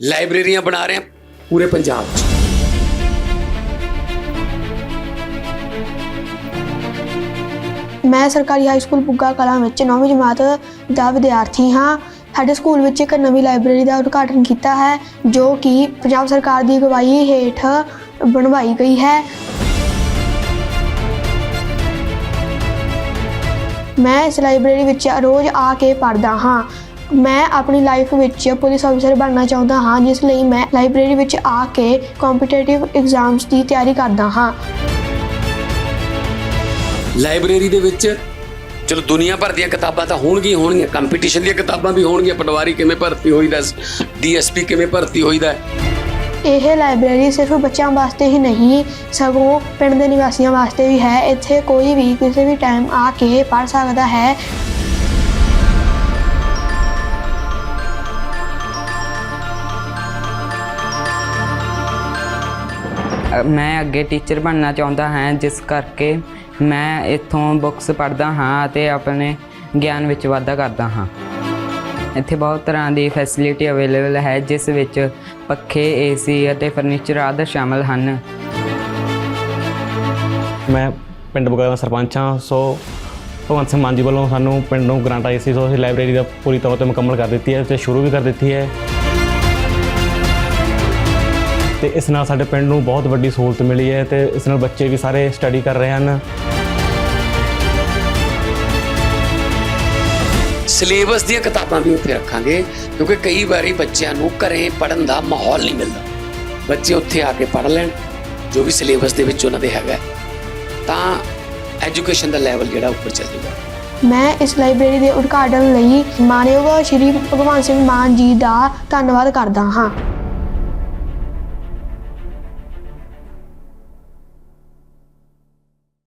ਲਾਇਬ੍ਰੇਰੀਆਂ ਬਣਾ ਰਹੇ ਹਾਂ। ਪੂਰੇ ਪੰਜਾਬ 'ਚ। ਮੈਂ ਸਰਕਾਰੀ ਹਾਈ ਸਕੂਲ ਬੁੱਗਾ ਕਲਾਂ ਵਿੱਚ 9ਵੀਂ ਜਮਾਤ ਦਾ ਵਿਦਿਆਰਥੀ ਹਾਂ। ਸਾਡੇ ਸਕੂਲ ਵਿੱਚ ਇੱਕ ਨਵੀਂ ਲਾਇਬ੍ਰੇਰੀ ਦਾ ਉਦਘਾਟਨ ਕੀਤਾ ਹੈ, ਜੋ ਕਿ ਪੰਜਾਬ ਸਰਕਾਰ ਦੀ ਅਗਵਾਈ ਹੇਠ ਬਣਵਾਈ ਗਈ ਹੈ। ਮੈਂ ਇਸ ਲਾਇਬ੍ਰੇਰੀ ਵਿੱਚ ਰੋਜ਼ ਆ ਕੇ ਪੜ੍ਹਦਾ ਹਾਂ। ਮੈਂ ਆਪਣੀ ਲਾਈਫ ਵਿੱਚ ਪੁਲਿਸ ਅਫਸਰ ਬਣਨਾ ਚਾਹੁੰਦਾ ਹਾਂ ਜਿਸ ਲਈ ਮੈਂ ਲਾਇਬ੍ਰੇਰੀ ਵਿੱਚ ਆ ਕੇ ਕੰਪੀਟੀਟਿਵ ਐਗਜ਼ਾਮਸ ਦੀ ਤਿਆਰੀ ਕਰਦਾ ਹਾਂ। ਲਾਇਬ੍ਰੇਰੀ ਦੇ ਵਿੱਚ ਚਲੋ ਦੁਨੀਆ ਭਰ ਦੀਆਂ ਕਿਤਾਬਾਂ ਤਾਂ ਹੋਣਗੀਆਂ ਹੋਣਗੀਆਂ ਕੰਪੀਟੀਸ਼ਨ ਦੀਆਂ ਕਿਤਾਬਾਂ ਵੀ ਹੋਣਗੀਆਂ ਪਟਵਾਰੀ ਕਿਵੇਂ ਭਰਤੀ ਹੋਈਦਾ ਡੀਐਸਪੀ ਕਿਵੇਂ ਭਰਤੀ ਹੋਈਦਾ। ਇਹ ਲਾਇਬ੍ਰੇਰੀ ਸਿਰਫ ਬੱਚਿਆਂ ਵਾਸਤੇ ਹੀ ਨਹੀਂ ਸਗੋਂ ਪਿੰਡ ਦੇ ਨਿਵਾਸੀਆਂ ਵਾਸਤੇ ਵੀ ਹੈ। ਇੱਥੇ ਕੋਈ ਵੀ ਕਿਸੇ ਵੀ ਟਾਈਮ ਆ ਕੇ ਪੜ੍ਹ ਸਕਦਾ ਹੈ। ਮੈਂ ਅੱਗੇ ਟੀਚਰ ਬਣਨਾ ਚਾਹੁੰਦਾ ਹਾਂ, ਜਿਸ ਕਰਕੇ ਮੈਂ ਇੱਥੋਂ ਬੁੱਕਸ ਪੜ੍ਹਦਾ ਹਾਂ ਅਤੇ ਆਪਣੇ ਗਿਆਨ ਵਿੱਚ ਵਾਧਾ ਕਰਦਾ ਹਾਂ। ਇੱਥੇ ਬਹੁਤ ਤਰ੍ਹਾਂ ਦੀ ਫੈਸਿਲਿਟੀ ਅਵੇਲੇਬਲ ਹੈ, ਜਿਸ ਵਿੱਚ ਪੱਖੇ ਏਸੀ ਅਤੇ ਫਰਨੀਚਰ ਆਦਿ ਸ਼ਾਮਲ ਹਨ। ਮੈਂ ਪਿੰਡ ਬੁਗਾ ਸਰਪੰਚ ਹਾਂ, ਸੋ ਭਗਵੰਤ ਸਿੰਘ ਮਾਨ ਜੀ ਵੱਲੋਂ ਸਾਨੂੰ ਪਿੰਡ ਨੂੰ ਗ੍ਰਾਂਟ ਆਈ ਸੀ, ਸੋ ਅਸੀਂ ਲਾਇਬ੍ਰੇਰੀ ਦਾ ਪੂਰੀ ਤੌਰ ਤੇ ਮੁਕੰਮਲ ਕਰ ਦਿੱਤੀ ਹੈ ਤੇ ਸ਼ੁਰੂ ਵੀ ਕਰ ਦਿੱਤੀ ਹੈ। ਤੇ ਇਸ ਨਾਲ ਸਾਡੇ ਪਿੰਡ ਨੂੰ ਬਹੁਤ ਵੱਡੀ ਸਹੂਲਤ ਮਿਲੀ ਹੈ ਤੇ ਇਸ ਨਾਲ ਬੱਚੇ ਵੀ ਸਾਰੇ ਸਟੱਡੀ ਕਰ ਰਹੇ ਹਨ। ਸਿਲੇਬਸ ਦੀਆਂ ਕਿਤਾਬਾਂ ਵੀ ਉੱਥੇ ਰੱਖਾਂਗੇ ਕਿਉਂਕਿ ਕਈ ਵਾਰੀ ਬੱਚਿਆਂ ਨੂੰ ਘਰੇ ਪੜਨ ਦਾ ਮਾਹੌਲ ਨਹੀਂ ਮਿਲਦਾ। ਬੱਚੇ ਉੱਥੇ ਆ ਕੇ ਪੜ ਲੈਣ ਜੋ ਵੀ ਸਿਲੇਬਸ ਦੇ ਵਿੱਚ ਉਹਨਾਂ ਦੇ ਹੈਗਾ। ਤਾਂ ਐਜੂਕੇਸ਼ਨ ਦਾ ਲੈਵਲ ਜਿਹੜਾ ਉੱਪਰ ਚੱਲ ਜਾਊਗਾ। ਮੈਂ ਇਸ ਲਾਇਬ੍ਰੇਰੀ ਦੇ ਉਦਘਾਟਨ ਲਈ ਮਾਨਯੋਗ ਸ਼੍ਰੀ ਭਗਵਾਨ ਸਿੰਘ ਮਾਨ ਜੀ ਦਾ ਧੰਨਵਾਦ ਕਰਦਾ ਹਾਂ।